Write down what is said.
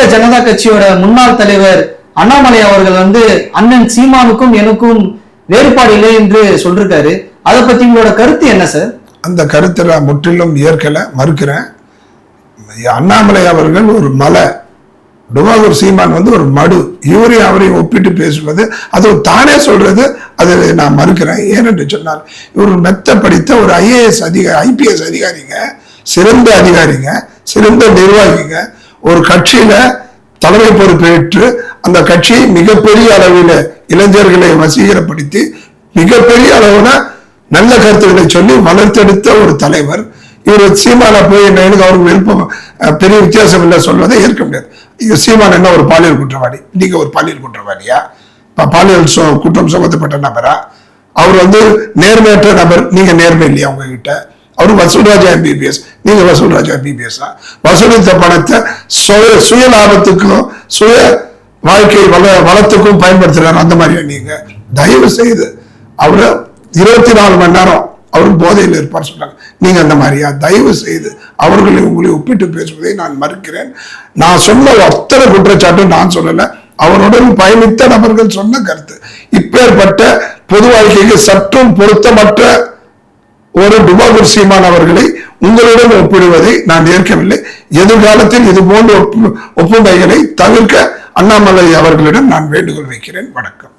பாரதிய ஜனதா கட்சியோட முன்னாள் தலைவர் அண்ணாமலை அவர்கள் வந்து அண்ணன் சீமானுக்கும் எனக்கும் வேறுபாடு இல்லை என்று சொல்லிருக்காரு. அதை பத்தி உங்களோட கருத்து என்ன சார் அந்த கருத்தை நான் முற்றிலும் ஏற்கலை மறுக்கிறேன். அண்ணாமலை அவர்கள் ஒரு மலை டுவாகூர் சீமான் வந்து ஒரு மடு இவரையும் அவரையும் ஒப்பிட்டு பேசுவது அது தானே சொல்றது அதை நான் மறுக்கிறேன். ஏனென்று சொன்னால் இவர் மெத்த படித்த ஒரு ஐஏஎஸ் அதிகாரி ஐபிஎஸ் அதிகாரிங்க சிறந்த அதிகாரிங்க சிறந்த நிர்வாகிங்க ஒரு கட்சியில தலைமை பொறுப்பேற்று அந்த கட்சியை மிகப்பெரிய அளவில் இளைஞர்களை வசீகரப்படுத்தி மிகப்பெரிய அளவுல நல்ல கருத்துக்களை சொல்லி வளர்த்தெடுத்த ஒரு தலைவர். இவர் சீமானா போய் என்ன எனக்கு அவருக்கு விருப்பம் பெரிய வித்தியாசம் இல்லை சொல்வதை ஏற்க முடியாது. சீமான் என்ன ஒரு பாலியல் குற்றவாளி? நீங்க ஒரு பாலியல் குற்றவாளியா? பாலியல் சு- குற்றம் சுமத்தப்பட்ட நபரா? அவர் வந்து நேர்மையற்ற நபர். நீங்க நேர்மை இல்லையா உங்ககிட்ட? அவர் வசூல்ராஜா எம்பிபிஎஸ் நீங்க வசூல்ராஜா எம்பிபிஎஸ் வசூலித்த பணத்தை சுய சுய லாபத்துக்கும் சுய வாழ்க்கை வள வளத்துக்கும் பயன்படுத்துறாரு அந்த மாதிரியா நீங்க? தயவு செய்து அவரை இருபத்தி நாலு மணி நேரம் அவர் போதையில் இருப்பார் சொல்றாங்க. நீங்க அந்த மாதிரியா? தயவு செய்து அவர்களை உங்களை ஒப்பிட்டு பேசுவதை நான் மறுக்கிறேன். நான் சொன்ன அத்தனை குற்றச்சாட்டும் நான் சொல்லல. அவருடன் பயணித்த நபர்கள் சொன்ன கருத்து. இப்பேற்பட்ட பொது வாழ்க்கைக்கு சற்றும் பொருத்தமற்ற ஒரு டுபாகூர் சீமான் அவர்களை உங்களுடன் ஒப்பிடுவதை நான் ஏற்கவில்லை. எதிர்காலத்தில் இது போன்ற ஒப்பு- ஒப்புமைகளை தவிர்க்க அண்ணாமலை அவர்களிடம் நான் வேண்டுகோள் வைக்கிறேன். வணக்கம்.